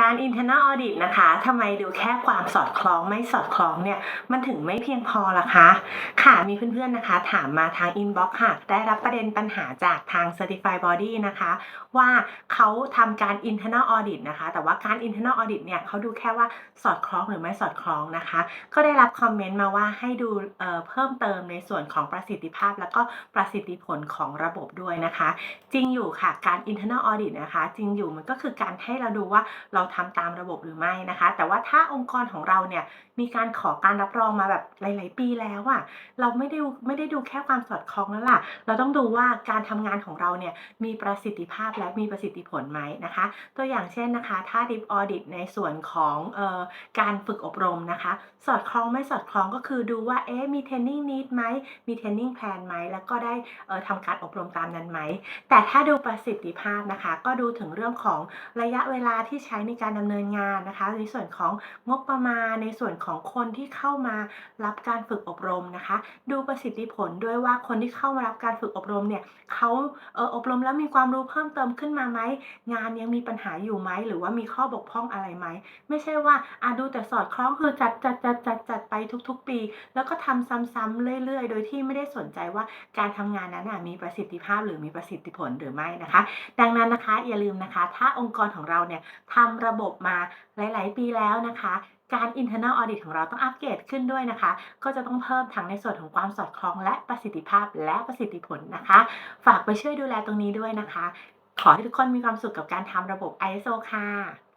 การ internal audit นะคะทำไมดูแค่ความสอดคล้องไม่สอดคล้องเนี่ย มันถึงไม่เพียงพอล่ะคะ ค่ะมีเพื่อนๆนะคะ ถามมาทาง inbox ค่ะ ได้รับประเด็นปัญหาจากทาง certified body นะคะ ว่าเขาทำการ internal audit นะคะ แต่ว่าการ internal audit เนี่ยเขาดูแค่ว่าสอดคล้องหรือไม่สอดคล้องนะคะ ก็ได้รับคอมเมนต์มาว่าให้ดูเอ่อเพิ่มเติมในส่วนของประสิทธิภาพ แล้วก็ประสิทธิผลของระบบด้วยนะคะ จริงอยู่ค่ะการ internal audit นะคะ จริงอยู่มันก็คือการให้เราดูว่าเราทำตามระบบหรือไม่นะคะ แต่ว่าถ้าองค์กรของเราเนี่ยมีการขอการรับรองมาแบบหลาย ๆ ปีแล้วอะเราไม่ได้ไม่ได้ดูแค่ความสอดคล้องแล้วล่ะ เราต้องดูว่าการทำงานของเราเนี่ยมีประสิทธิภาพและมีประสิทธิผลไหมนะคะ ตัวอย่างเช่นนะคะ ถ้า Deep Audit ในส่วนของออการฝึกอบรมนะคะ สอดคล้องไม่สอดคล้องก็คือดูว่าเอ๊ะมี training need ไหมมี training plan ไหมแล้วก็ได้เอ่อทำการอบรมตามนั้นไหมแต่ถ้าดูประสิทธิภาพนะคะ ก็ดูถึงเรื่องของระยะเวลาที่ใช้ในการดำเนินงานนะคะ ในส่วนของงบประมาณในส่วนของคนที่เข้ามารับการฝึกอบรมนะคะ ดูประสิทธิผลด้วยว่าคนที่เข้ามารับการฝึกอบรมเนี่ยเขาเอออบรมแล้วมีความรู้เพิ่มเติมขึ้นมาไหมงานยังมีปัญหาอยู่ไหมหรือว่ามีข้อบกพร่องอะไรไหมไม่ใช่ว่าอะดูแต่สอดคล้องคือจัดจัดจัดจัดจัดไปทุก ๆ ปี แล้วก็ทำซ้ำๆเรื่อย ๆ โดยที่ไม่ได้สนใจว่าการทำงานนั้นมีประสิทธิภาพหรือมีประสิทธิผลหรือไม่นะคะ ดังนั้นนะคะอย่าลืมนะคะ ถ้าองค์กรของเราเนี่ยทำระบบมาหลาย ๆ ปีแล้วนะคะการ internal audit ของเราต้องอัปเกรดขึ้นด้วยนะคะ ก็จะต้องเพิ่มทั้งในส่วนของความสอดคล้องและประสิทธิภาพและประสิทธิผลนะคะ ฝากไปช่วยดูแลตรงนี้ด้วยนะคะ ขอให้ทุกคนมีความสุขกับการทำระบบ ISO ค่ะ